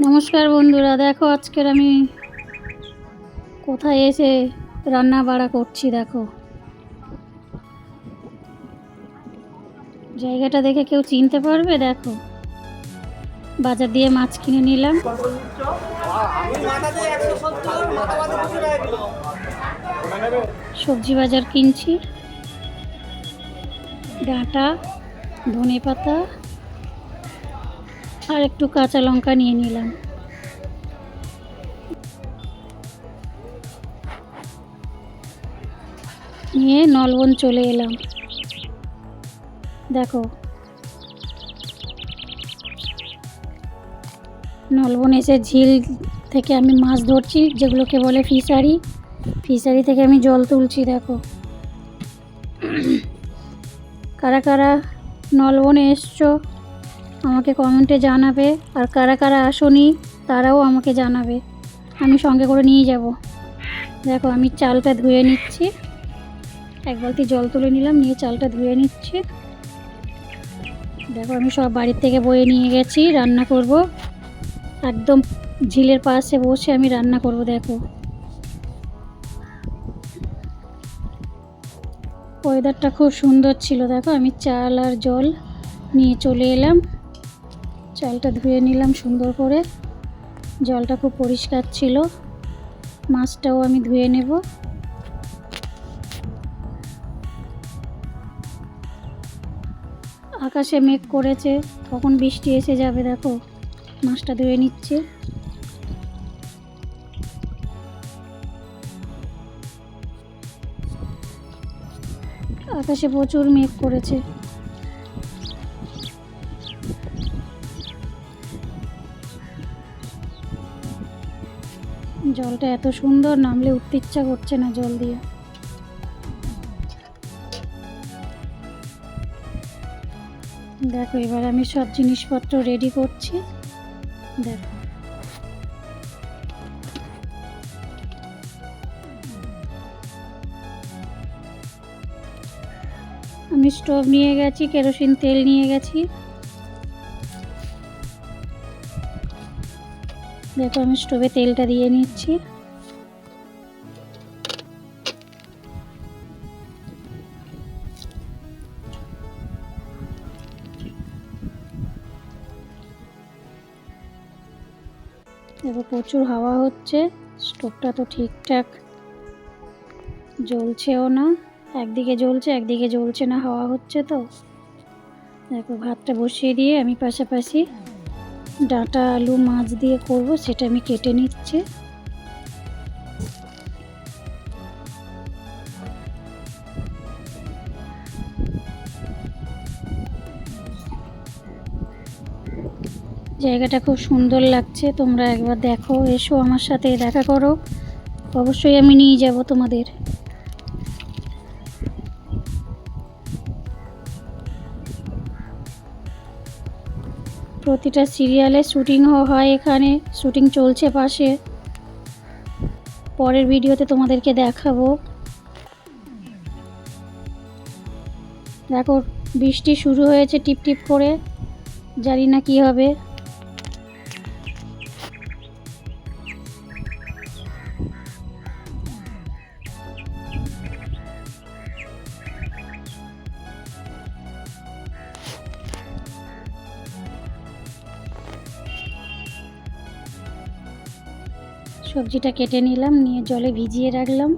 নমস্কার বন্ধুরা, দেখো আজকের আমি কোথায় এসে রান্না বাড়া করছি, দেখো। জায়গাটা দেখে কেউ চিনতে পারবে, দেখো। বাজার দিয়ে মাছ কিনে নিলাম। সবজি বাজার কিনছি। ডাঁটা ধনে পাতা আর একটু কাঁচা লঙ্কা নিয়ে নিলাম। নিয়ে নলবন চলে এলাম। দেখো। নলবন এসে ঝিল থেকে আমি মাছ ধরছি, যেগুলোকে বলে ফিশারি। ফিশারি থেকে আমি জল তুলছি, দেখো। কারা কারা নলবনে এসছো আমাকে কমেন্টে জানাবে আর কারা কারা আসনি তারাও আমাকে জানাবে। আমি সঙ্গে করে নিয়ে যাব। দেখো আমি চালটা ধুয়ে নিচ্ছি। এক বালতি জল তুলে নিলাম, নিয়ে চালটা ধুয়ে নিচ্ছি। দেখো আমি সব বাড়ির থেকে বয়ে নিয়ে গেছি, রান্না করব। একদম ঝিলের পাশে বসে আমি রান্না করব, দেখো। ওয়েদারটা খুব সুন্দর ছিল, দেখো আমি চাল আর জল নিয়ে চলে এলাম। চালটা ধুয়ে নিলাম সুন্দর করে। জলটা খুব পরিষ্কার ছিল। মাছটাও আমি ধুয়ে নেব। আকাশে মেঘ করেছে, কখন বৃষ্টি এসে যাবে দেখো। মাছটা ধুয়ে নিচ্ছে। আকাশে প্রচুর মেঘ করেছে। জলটা এত সুন্দর নামলে উঠতে ইচ্ছা করছে না জল দিয়ে। দেখো, এবার আমি সব জিনিসপত্র রেডি করছি। দেখো। আমি স্টোভ নিয়ে গেছি কেরোসিন তেল নিয়ে গেছি। দেখো, আমি স্টোভে তেলটা দিয়ে নিচ্ছি। দেখো, প্রচুর হাওয়া হচ্ছে, স্টোভটা তো ঠিকঠাক জ্বলছেও না। একদিকে জ্বলছে একদিকে জ্বলছে না, হাওয়া হচ্ছে তো। দেখো, ভাতটা বসিয়ে দিয়ে আমি পাশাপাশি ডাঁটা আলু মাছ দিয়ে করব, সেটা আমি কেটে নিচ্ছি। জায়গাটা খুব সুন্দর লাগছে, তোমরা একবার দেখো, এসো আমার সাথে, দেখা করো। অবশ্যই আমি নিয়ে যাব তোমাদের। প্রতিটা সিরিয়ালে শ্যুটিংও হয় এখানে। শ্যুটিং চলছে পাশে। পরের ভিডিওতে তোমাদেরকে দেখাবো। দেখো, বৃষ্টি শুরু হয়েছে টিপটিপ টিপ করে। জানি না কি হবে। সবজিটা কেটে নিলাম, নিয়ে জলে ভিজিয়ে রাখলাম।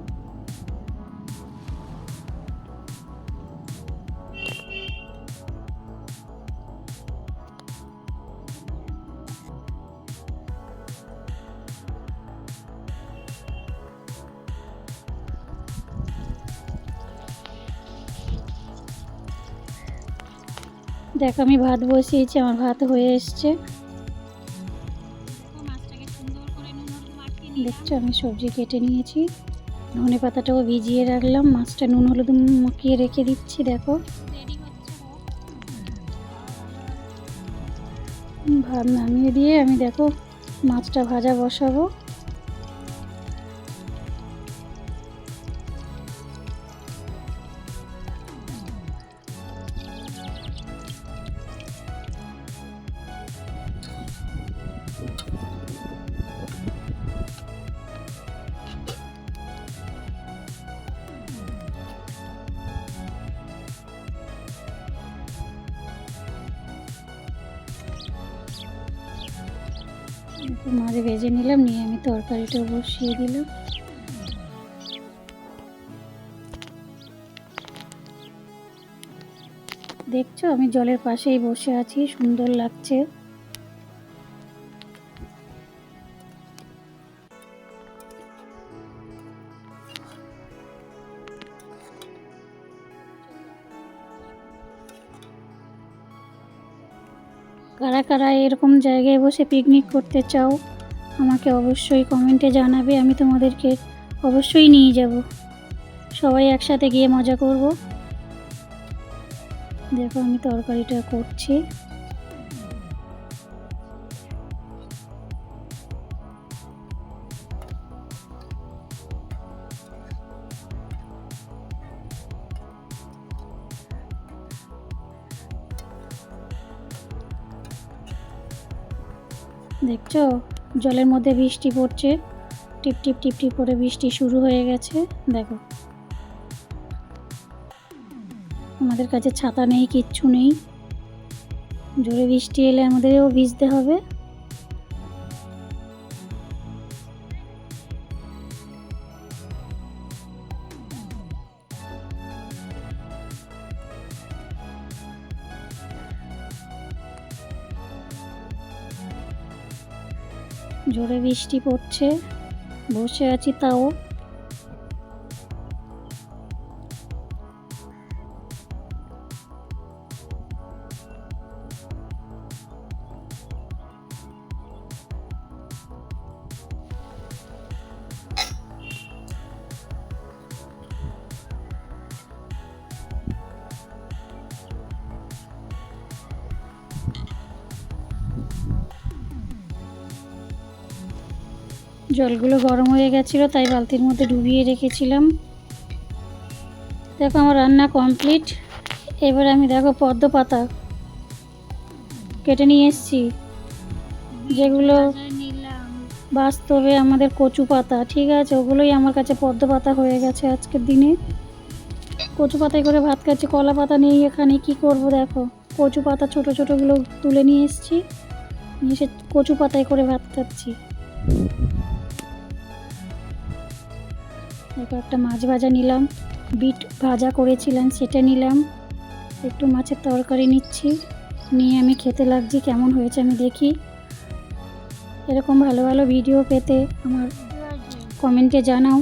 দেখ আমি ভাত বসিয়েছি, আমার ভাত হয়ে এসছে। দেখছ আমি সবজি কেটে নিয়েছি। ধনে পাতাটাও ভিজিয়ে রাখলাম, মাছটা নুন, হলুদ মাখিয়ে রেখে দিচ্ছি, দেখো। ভাত নামিয়ে দিয়ে আমি, দেখো, মাছটা ভাজা বসাবো। মাছ ভেজে নিলাম, নিয়ে আমি তরকারিটা বসিয়ে দিলাম। দেখছ, আমি জলের পাশেই বসে আছি, সুন্দর লাগছে। কারা কারা এরকম জায়গায় বসে পিকনিক করতে চাও, আমাকে অবশ্যই কমেন্টে জানাবে, আমি তোমাদেরকে অবশ্যই নিয়ে যাব। সবাই একসাথে গিয়ে মজা করব। দেখো আমি তরকারিটা করছি। দেখছ? জলের মধ্যে বৃষ্টি পড়ছে। টিপ টিপ টিপ টিপ করে বৃষ্টি শুরু হয়ে গেছে। দেখো। আমাদের কাছে ছাতা নেই, কিচ্ছু নেই। জোরে বৃষ্টি এলে আমাদেরও ভিজতে হবে। জোরে বৃষ্টি পড়ছে বসে আছি তাও। জলগুলো গরম হয়ে গেছিল, তাই বালতির মধ্যে ডুবিয়ে রেখেছিলাম। দেখো আমার রান্না কমপ্লিট। এবার আমি দেখো পদ্ম পাতা কেটে নিয়ে এসেছি। যেগুলো বাস্তবে আমাদের কচু পাতা, ঠিক আছে? ওগুলোই আমার কাছে পদ্ম পাতা হয়ে গেছে আজকের দিনে। কচু পাতায় করে ভাত খাচ্ছি, কলা পাতা নেই এখানে, কি করব দেখো? কচু পাতা ছোট ছোটোগুলো তুলে নিয়ে এসেছি। নিয়ে এসে কচু পাতায় করে ভাত খাচ্ছি। এরপর একটা মাছ ভাজা নিলাম। বিট ভাজা করেছিলাম, সেটা নিলাম। একটু মাছের তরকারি নিচ্ছি। নিয়ে আমি খেতে লাগছি, কেমন হয়েছে আমি দেখি। এরকম ভালো ভালো ভিডিও পেতে আমার কমেন্টে জানাও।